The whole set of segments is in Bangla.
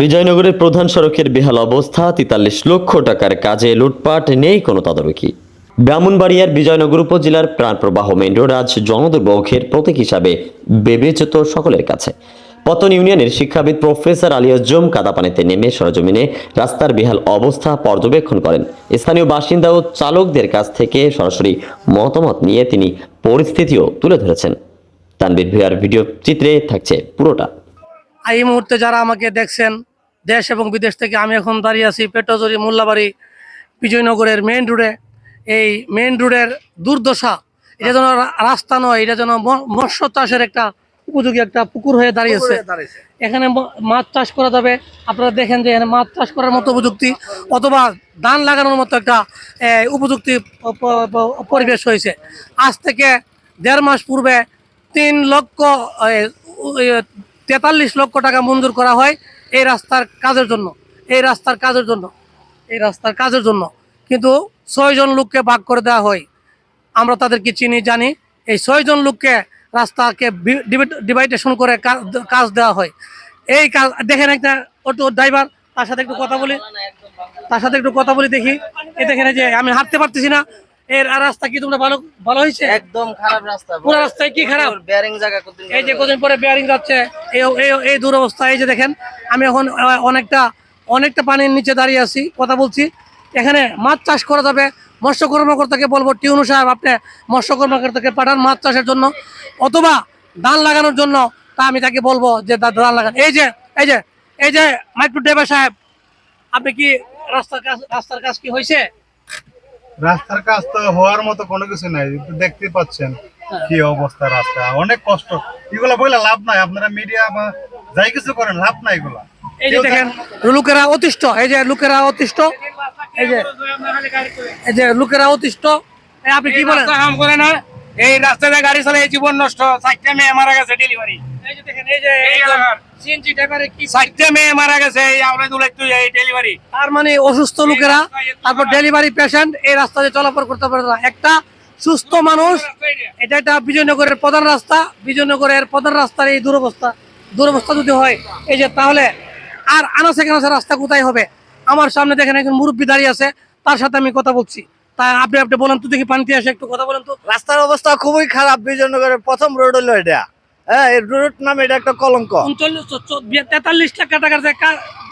বিজয়নগরের প্রধান সড়কের বেহাল অবস্থা, তেতাল্লিশ লক্ষ টাকার কাজে লুটপাট নেই কোনো তদারকি। ব্রাহ্মণবাড়িয়ার বিজয়নগর উপজেলার প্রাণপ্রবাহ মেইন রোড আজ জনদুর্ভোগের প্রতীক হিসাবে বিবেচিত সকলের কাছে। পতন ইউনিয়নের শিক্ষাবিদ প্রফেসর আলিয়াজম কাদাপানিতে নেমে সরজমিনে রাস্তার বেহাল অবস্থা পর্যবেক্ষণ করেন। স্থানীয় বাসিন্দা ও চালকদের কাছ থেকে সরাসরি মতামত নিয়ে তিনি পরিস্থিতিও তুলে ধরেছেন। তানবীর ভিয়ার ভিডিও চিত্রে থাকছে পুরোটা। এই মুহূর্তে যারা আমাকে দেখছেন দেশ এবং বিদেশ থেকে আমি এখন দাঁড়িয়ে আছি পেট্রোজরি মোল্লাবাড়ি বিজয়নগরের মেইন রোডে এই মেইন রোডের দুর্দশা এটা যেন রাস্তা নয় এটা যেন মৎস্য চাষের একটা উপযোগী একটা পুকুর হয়ে দাঁড়িয়েছে। এখানে মাছ চাষ করা যাবে। আপনারা দেখেন যে এখানে মাছ চাষ করার মতো উপযুক্তি অথবা ধান লাগানোর মতো একটা উপযুক্তি পরিবেশ হয়েছে। আজ থেকে দেড় মাস পূর্বে তিন লক্ষ তেতাল্লিশ লক্ষ টাকা মঞ্জুর করা হয় এই রাস্তার কাজের জন্য, এই রাস্তার কাজের জন্য, এই রাস্তার কাজের জন্য। কিন্তু ছয়জন লোককে ভাগ করে দেওয়া হয়। আমরা তাদেরকে চিনি, জানি। এই ছয়জন লোককে রাস্তাকে ডিভাইডেশন করে কাজ দেওয়া হয়। এই কাজ, দেখেন একটা অটো ড্রাইভার, তার সাথে একটু কথা বলি। তার সাথে একটু কথা বলি দেখি। এ দেখেন যে আমি হাঁটতে পারতেছি না। এর রাস্তা কি তোমরা ভালো ভালো হয়েছে? একদম খারাপ রাস্তা পুরো রাস্তায় কি খারাপ? বেয়ারিং জায়গা কতদিন এই যে কদিন পরে বেয়ারিং যাচ্ছে এই এই দুরবস্থা এই যে দেখেন আমি এখন অনেকটা অনেকটা পানির নিচে দাঁড়িয়ে আছি কথা বলছি। এখানে মাছ চাষ করা যাবে মৎস্য কর্মকর্তাকে বলব টিউনু সাহেব আপনি মৎস্য কর্মকর্তাকে পাঠান মাছ চাষের জন্য অথবা ধান লাগানোর জন্য তা আমি তাকে বলব যে ধান লাগান। এই যে এই যে এই যে মাইক্রো ড্রাইভার সাহেব আপনি কি রাস্তার কাজ রাস্তার কাজ কি হয়েছে? রাস্তার কাজ তো হওয়ার মতো কোনো কিছু নাই দেখতে পাচ্ছেন কি অবস্থা রাস্তা। অনেক কষ্ট। এগুলা বলে লাভ নাই আপনারা মিডিয়া বা যাই কিছু করেন লাভ নাই এগুলা। এই যে দেখেন লোকেরা অতিষ্ঠ এই যে লোকেরা অতিষ্ঠ এই যে এই যে লোকেরা অতিষ্ঠ। আপনি কি বলেন? কাম করে না এই রাস্তাতে গাড়ি চলে এই জীবন নষ্ট চারটে মেয়ে মারা গেছে ডেলিভারি এই যে দেখেন এই যে এই এলাকার। সিএনজি ড্রাইভারে কি চারটে মেয়ে মারা গেছে এই আমরা দুলে তুই এই ডেলিভারি তার মানে অসুস্থ লোকেরা তারপর ডেলিভারি পেশেন্ট এই রাস্তা দিয়ে চলাচল করতে পারে না। একটা সুস্থ মানুষ এটা একটা বিজয়নগরের প্রধান রাস্তা বিজয়নগরের প্রধান রাস্তার এই দুরবস্থা দুরবস্থা যদি হয় এই যে তাহলে আর আনাসে কানাসে রাস্তা কোথায় হবে? আমার সামনে দেখেন একজন মুরব্বী দাঁড়িয়ে আছে তার সাথে আমি কথা বলছি। তা আপনি আপনি বলেন তো দেখি পানিতে আসে একটু কথা বলেন তো। রাস্তার অবস্থা খুবই খারাপ বিজয়নগরের প্রথম রোড হলো এটা। হ্যাঁ এই রোড নামে এটা একটা কলঙ্ক। উনচল্লিশ তেতাল্লিশ লাখ টাকার যে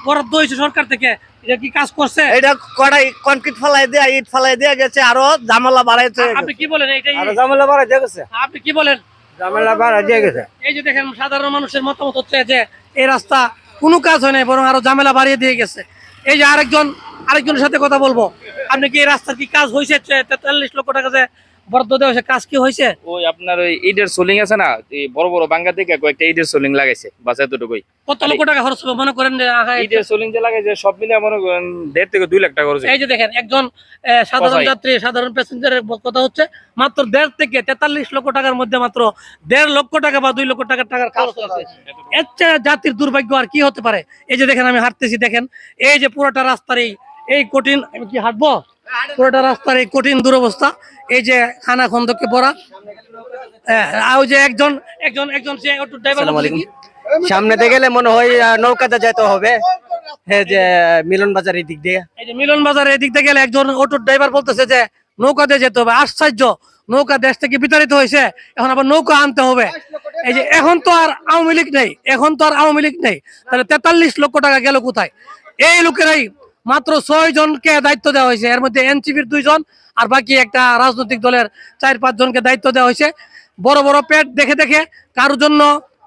বরাদ্দ হয়েছে সরকার থেকে এটা কি কাজ করছে? এটা কড়াই কনক্রিট ফেলাই দেয়া ইট ফেলাই দেয়া গেছে আরও ঝামেলা বাড়াইছে আপনি কি বলেন? এইটাই আরও বাড়াই দিয়ে গেছে। আপনি কি বলেন? ঝামেলা বাড়াই দিয়ে গেছে। এই যে দেখেন সাধারণ মানুষের মতামত হচ্ছে যে এই রাস্তা কোনো কাজ হয় নাই বরং আরও ঝামেলা বাড়িয়ে দিয়ে গেছে। এই যে আরেকজন আরেকজনের সাথে কথা বলব। আপনি কি এই রাস্তার কি কাজ হয়েছে? তেতাল্লিশ লক্ষ টাকা যে বরাদ্দ দেওয়া কাজ কি হয়েছে? ওই আপনার ওই সোলিং আছে না বড় বড় বাঙ্গা থেকে কয়েকটা সোলিং লাগাইছে বাস এতটুকুই। কত লক্ষ টাকা খরচ হবে? মনে করেন সোলিং যে লাগাইছে সব মিলে মনে করেন দেড় থেকে দুই লাখ টাকা খরচ এই যে দেখেন একজন সাধারণ যাত্রী সাধারণ প্যাসেঞ্জারের কথা হচ্ছে মাত্র দেড় থেকে তেতাল্লিশ লক্ষ টাকার মধ্যে মাত্র দেড় লক্ষ টাকা বা দুই লক্ষ টাকার টাকার খরচ আছে এর চেয়ে জাতির দুর্ভাগ্য আর কি হতে পারে? এই যে দেখেন আমি হাঁটতেছি দেখেন এই যে পুরোটা রাস্তার এই এই কঠিন আমি কি হাঁটবো? পুরোটা রাস্তার এই কঠিন দুরবস্থা এই যে খানা খন্দকে পড়া। হ্যাঁ, আর ওই যে একজন একজন একজন সে অটো ড্রাইভার সামনেতে গেলে মনে হয় নৌকাতে যেতে হবে। এই যে মিলন বাজার এই দিক দিয়ে। এই যে মিলন বাজার এদিক থেকে গেলে একজন অটো ড্রাইভার বলতেছে যে নৌকা দিয়ে যেতে হবে। আশ্চর্য! নৌকা দেশ থেকে বিতাড়িত হয়েছে এখন আবার নৌকা আনতে হবে। এই যে এখন তো আর আওয়ামী লীগ নেই এখন তো আর আওয়ামী লীগ নেই। তাহলে তেতাল্লিশ লক্ষ টাকা গেল কোথায়? এই লোকেরাই মাত্র ছয় জনকে দায়িত্ব দেওয়া হয়েছে। এর মধ্যে এনসিপির দুইজন আর বাকি একটা রাজনৈতিক দলের চার পাঁচ জনকে দায়িত্ব দেওয়া হয়েছে। বড় বড় পেট দেখে দেখে কারোর জন্য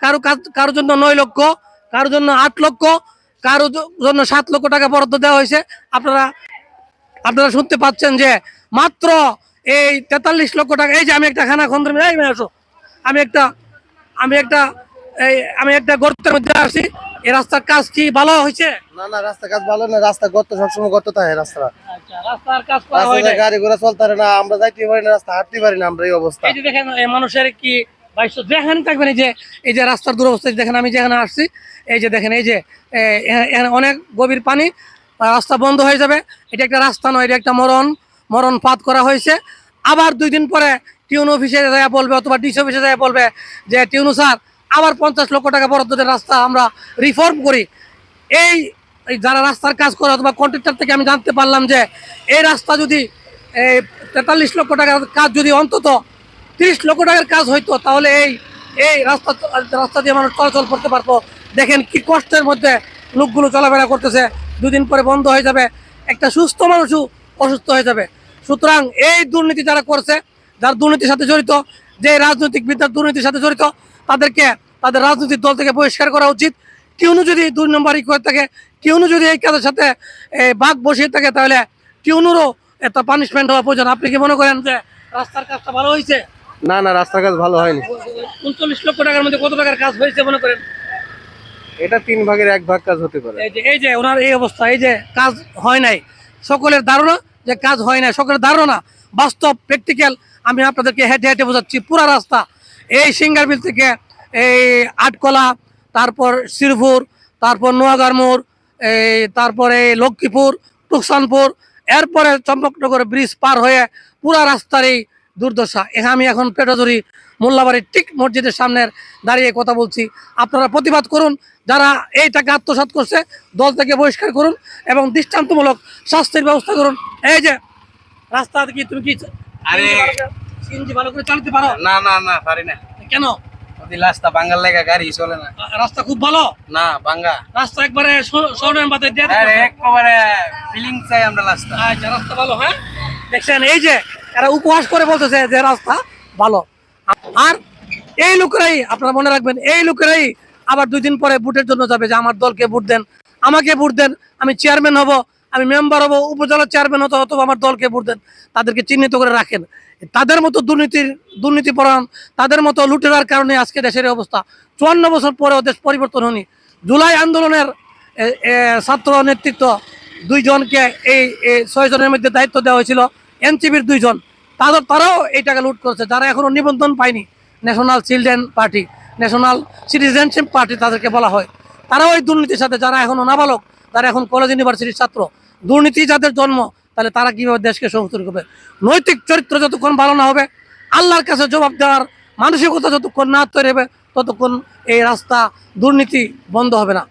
কারও কারোর জন্য নয় লক্ষ, কারোর জন্য আট লক্ষ, কারোর জন্য সাত লক্ষ টাকা বরাদ্দ দেওয়া হয়েছে। আপনারা আপনারা শুনতে পাচ্ছেন যে মাত্র এই তেতাল্লিশ লক্ষ টাকা এই যে আমি একটা খানা খন্দ্র আসো। আমি একটা আমি একটা এই আমি একটা গর্তের মধ্যে আসি এই রাস্তার কাজ কি ভালো হয়েছে? না না রাস্তা কাজ ভালো না রাস্তা গর্ত সবসময় গর্ত থাকে রাস্তা রাস্তার কাজ করা হয় রাস্তাতে গাড়ি ঘোড়া চলতে পারে না আমরা যাইতে পারি না রাস্তা হাঁটতে পারি না আমরা এই অবস্থা। এই যে দেখেন এই মানুষের কি বাইশ যেখানে থাকবেন এই যে এই যে রাস্তার দুরবস্থা দেখেন আমি যেখানে আসছি এই যে দেখেন এই যে এখানে অনেক গভীর পানি রাস্তা বন্ধ হয়ে যাবে। এটা একটা রাস্তা নয় এটা একটা মরণ মরণ পাত করা হয়েছে। আবার দুই দিন পরে টিউন অফিসে যায় বলবে অথবা ডিসি অফিসে যায় বলবে যে টিউনু স্যার আবার পঞ্চাশ লক্ষ টাকা বরাদ্দ দেন রাস্তা আমরা রিফর্ম করি। এই এই যারা রাস্তার কাজ করে অথবা কন্ট্রাক্টর থেকে আমি জানতে পারলাম যে এই রাস্তা যদি, এই তেতাল্লিশ লক্ষ টাকার কাজ যদি অন্তত তিরিশ লক্ষ টাকার কাজ হইতো, তাহলে এই এই রাস্তা রাস্তা দিয়ে মানুষ চলাচল করতে পারতো। দেখেন কি কষ্টের মধ্যে লোকগুলো চলাফেরা করতেছে। দুদিন পরে বন্ধ হয়ে যাবে। একটা সুস্থ মানুষও অসুস্থ হয়ে যাবে। সুতরাং এই দুর্নীতি যারা করছে, যার দুর্নীতির সাথে জড়িত, যে রাজনৈতিক বিদ্যার দুর্নীতির সাথে জড়িত তাদেরকে তাদের রাজনৈতিক দল থেকে বহিষ্কার করা উচিত। কেউ যদি দুই নম্বরই করে থাকে কেউ যদি এই কাজের সাথে বাঘ বসিয়ে থাকে তাহলে কেউনুরও একটা পানিশমেন্ট হওয়া প্রয়োজন। আপনি কি মনে করেন যে রাস্তার কাজটা ভালো হয়েছে? না না রাস্তার কাজ ভালো হয়নি। উনচল্লিশ লক্ষ টাকার মধ্যে কত টাকার কাজ হয়েছে মনে করেন? এটা তিন ভাগের এক ভাগ কাজ হতে পারে। এই যে এই যে ওনার এই অবস্থা এই যে কাজ হয় নাই। সকলের ধারণা যে কাজ হয় নাই সকলের ধারণা বাস্তব প্র্যাকটিক্যাল আমি আপনাদেরকে হেঁটে হেঁটে বোঝাচ্ছি পুরা রাস্তা এই সিঙ্গার সিঙ্গারবিল থেকে এই আটকলা, তারপর শিরপুর, তারপর নোয়াগার মোড়, এই তারপরে লক্ষ্মীপুর টুকসানপুর এরপরে চম্পকনগর ব্রিজ পার হয়ে পুরা রাস্তার এই দুর্দশা। এখানে আমি এখন পেটাজুরি মোল্লাবাড়ির ঠিক মসজিদের সামনে দাঁড়িয়ে কথা বলছি। আপনারা প্রতিবাদ করুন, যারা এই টাকা আত্মসাৎ করছে, দল থেকে বহিষ্কার করুন এবং দৃষ্টান্তমূলক শাস্তির ব্যবস্থা করুন। এই যে, রাস্তা কি তুমি কি আরে সিএনজি ভালো করে চালাতে পারো? না না না পারি না। কেন? রাস্তা বাঙ্গাল লেগা গাড়ি চলে না। রাস্তা খুব ভালো? না বাঙ্গা। রাস্তা একবারে স্বর্ণের মাথায় দিয়ে আরে একবারে ফিলিং চাই আমরা রাস্তা। আচ্ছা রাস্তা ভালো হ্যাঁ? দেখছেন এই যে এরা উপহাস করে বলতেছে যে রাস্তা ভালো। আর এই লোকেরাই আপনারা মনে রাখবেন এই লোকেরাই আবার দুই দিন পরে ভোটের জন্য যাবে যে আমার দলকে ভোট দেন আমাকে ভোট দেন আমি চেয়ারম্যান হব। আমি মেম্বার হব, উপজেলা চেয়ারম্যান হতো অথবা আমার দলকে ভোট দেন, তাদেরকে চিহ্নিত করে রাখেন। তাদের মতো দুর্নীতির, দুর্নীতিপরায়ণ, তাদের মতো লুটেরার কারণে আজকে দেশের অবস্থা। চুয়ান্ন বছর পরেও দেশ পরিবর্তন হয়নি। জুলাই আন্দোলনের ছাত্র নেতৃত্ব দুইজনকে এই এই ছয় জনের মধ্যে দায়িত্ব দেওয়া হয়েছিল এনসিবির দুইজন। তাদের, তারাও এই টাকা লুট করেছে, যারা এখনও নিবন্ধন পায়নি। National children party national citizenship party তাদেরকে বলা হয়। তারাও এই দুর্নীতির সাথে, যারা এখনও নাবালক যারা এখন কলেজ ইউনিভার্সিটির ছাত্র। দুর্নীতি যাদের জন্ম, তাহলে তারা কীভাবে দেশকে সংস্কার করবে? নৈতিক চরিত্র যতক্ষণ ভালো না হবে, আল্লাহর কাছে জবাব দেওয়ার মানসিকতা যতক্ষণ না তৈরি হবে, ততক্ষণ এই রাস্তা দুর্নীতি বন্ধ হবে না।